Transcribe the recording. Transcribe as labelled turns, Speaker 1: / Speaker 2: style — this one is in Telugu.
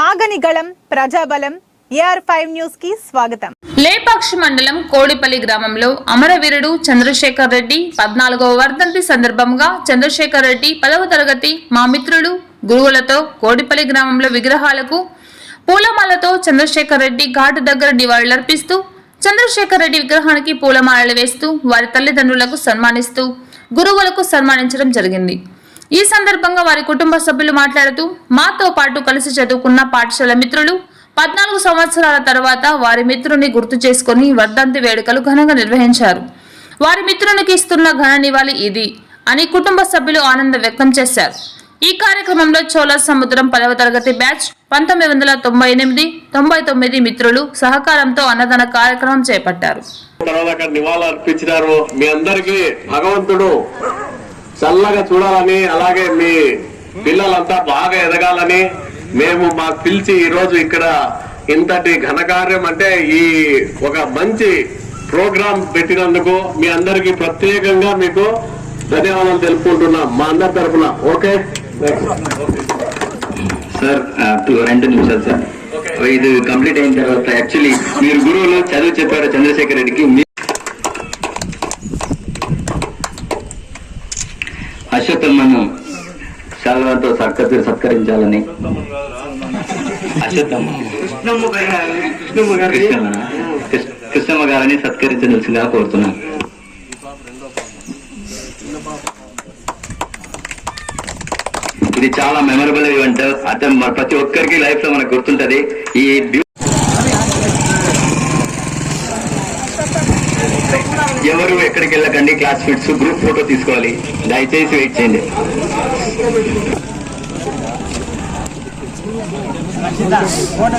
Speaker 1: ఆగనిగళం ప్రజాబలం ఏఆర్ ఫైవ్ న్యూస్కి స్వాగతం.
Speaker 2: లేపాక్షి మండలం కోడిపల్లి గ్రామంలో అమరవీరుడు చంద్రశేఖర్ రెడ్డి పద్నాలుగవ వర్ధంతి సందర్భంగా చంద్రశేఖర్ రెడ్డి పదవ తరగతి మా మిత్రులు గురువులతో కోడిపల్లి గ్రామంలో విగ్రహాలకు పూలమాలతో చంద్రశేఖర్ రెడ్డి ఘాటు దగ్గర నివాళులర్పిస్తూ చంద్రశేఖర్ రెడ్డి విగ్రహానికి పూలమాలలు వేస్తూ వారి తల్లిదండ్రులకు సన్మానిస్తూ గురువులకు సన్మానించడం జరిగింది. ఈ సందర్భంగా వారి కుటుంబ సభ్యులు మాట్లాడుతూ మాతో పాటు కలిసి చదువుకున్న పాఠశాల మిత్రులు పద్నాలుగు సంవత్సరాల తర్వాత వారి మిత్రుని గుర్తు చేసుకుని వర్ధంతి వేడుకలు ఘనంగా నిర్వహించారు. వారి మిత్రునికి ఇస్తున్న ఘన నివాళి ఇది అని కుటుంబ సభ్యులు ఆనందం వ్యక్తం చేశారు. ఈ కార్యక్రమంలో చోళ సముద్రం పదవ తరగతి బ్యాచ్ పంతొమ్మిది వందల తొంభై ఎనిమిది తొంభై తొమ్మిది మిత్రులు సహకారంతో అన్నదాన కార్యక్రమం చేపట్టారు.
Speaker 3: తర్వాత అక్కడ నివాళులు అర్పించినారు మీ అందరికీ భగవంతుడు చల్లగా చూడాలని అలాగే మీ పిల్లలంతా బాగా ఎదగాలని మేము మాకు పిలిచి ఈ రోజు ఇక్కడ ఇంతటి ఘనకార్యం అంటే ఈ ఒక మంచి ప్రోగ్రాం పెట్టినందుకు మీ అందరికీ ప్రత్యేకంగా మీకు ధన్యవాదాలు తెలుపుకుంటున్నాం మా అందరి తరఫున ఓకే?
Speaker 4: సార్ రెండు నిమిషాలు సార్. ఇది కంప్లీట్ అయిన తర్వాత యాక్చువల్లీ మీరు గురువులు చదువు చెప్పారు చంద్రశేఖర్ రెడ్డికి అశ్వత్థమ్మను శాల్వాతో సత్కరి సత్కరించాలని. అశ్వత్థమ్మ కృష్ణమ్మ గారిని సత్కరించవలసిందిగా కోరుతున్నాను ఇది చాలా మెమరబుల్ ఈవెంట్ అతను ప్రతి ఒక్కరికి లైఫ్లో మనకు గుర్తుంటది. ఈ ఎవరు ఎక్కడికి వెళ్ళకండి క్లాస్ ఫిట్స్ గ్రూప్ ఫోటో తీసుకోవాలి. దయచేసి వెయిట్ చేయండి. ఫోటో